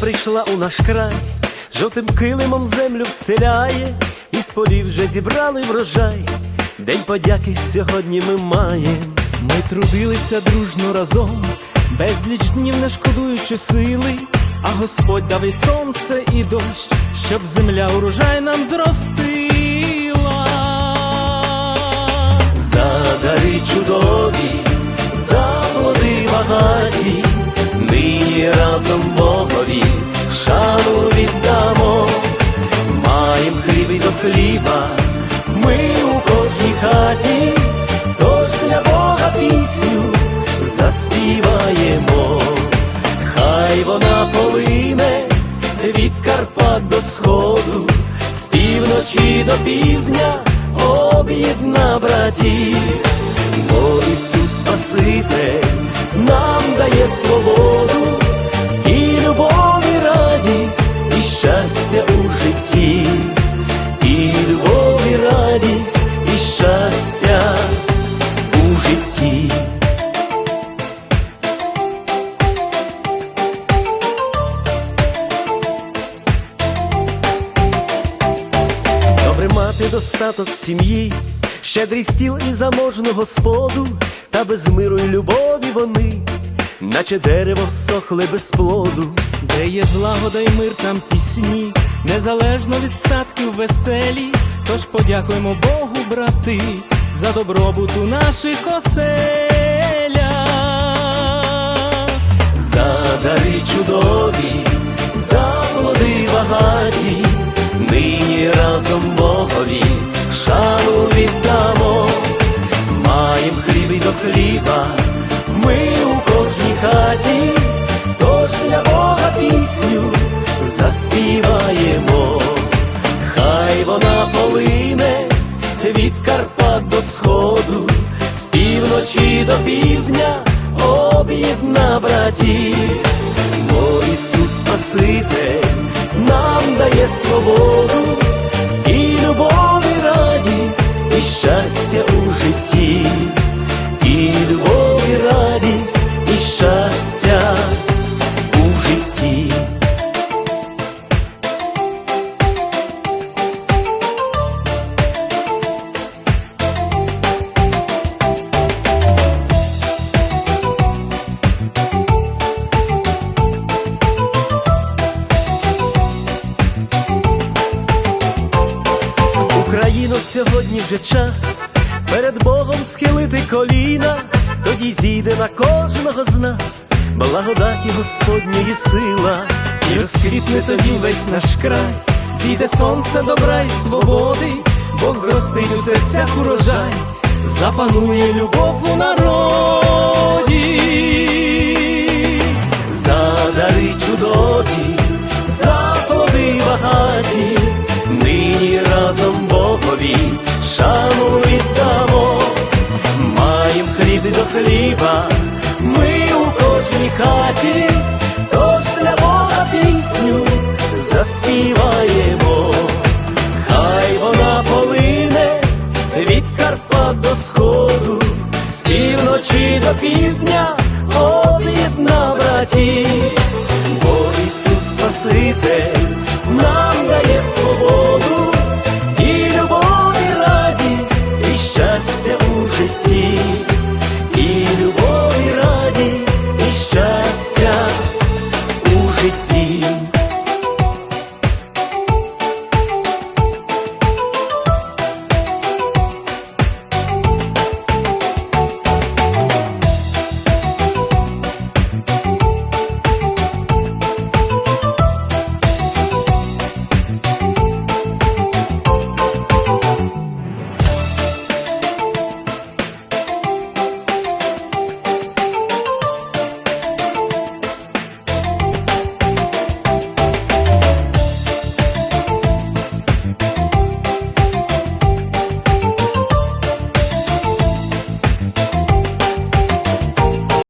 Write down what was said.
прийшла у наш край, жовтим килимом землю встиляє, і з полів вже зібрали врожай. День подяки сьогодні ми маєм. Ми трудилися дружно разом, безліч днів не шкодуючи сили, а Господь дав і сонце, і дощ, щоб земля урожай нам зростила. За дари чудові, маєм до хліба, ми у кожній хаті, тож для Бога пісню заспіваємо, хай вона полине від Карпат до сходу, з півночі до півдня об'єдна братів, бо Ісус Спаситель нам дає свободу, і любов, мати достаток в сім'ї, щедрий стіл і заможну господу, та без миру й любові вони, наче дерево всохле без плоду. Де є злагода й мир, там пісні, незалежно від статків веселі. Тож подякуємо Богу, брати, за добробут у наших оселях. За дари чудові, за плоди багаті, разом Богові шану віддамо, маєм хліб і до хліба, ми у кожній хаті, тож для Бога пісню заспіваємо, хай вона полине від Карпат до сходу, з півночі до півдня об'єдна братів, бо Ісус Спаситель нам дає свободу, сьогодні вже час перед Богом схилити коліна, тоді зійде на кожного з нас благодаті Господньої сила, І розквітне тоді весь наш край, зійде сонце добра і свободи, Бог зростить у серцях урожай, запанує любов у народі. за дари чудові, за плоди багаті, шану віддамо, маєм хліб до хліба, ми у кожній хаті, тож для Бога пісню заспіваємо, хай вона полине від Карпат до сходу, з півночі до півдня об'єдна братів, бо Ісус Спаситель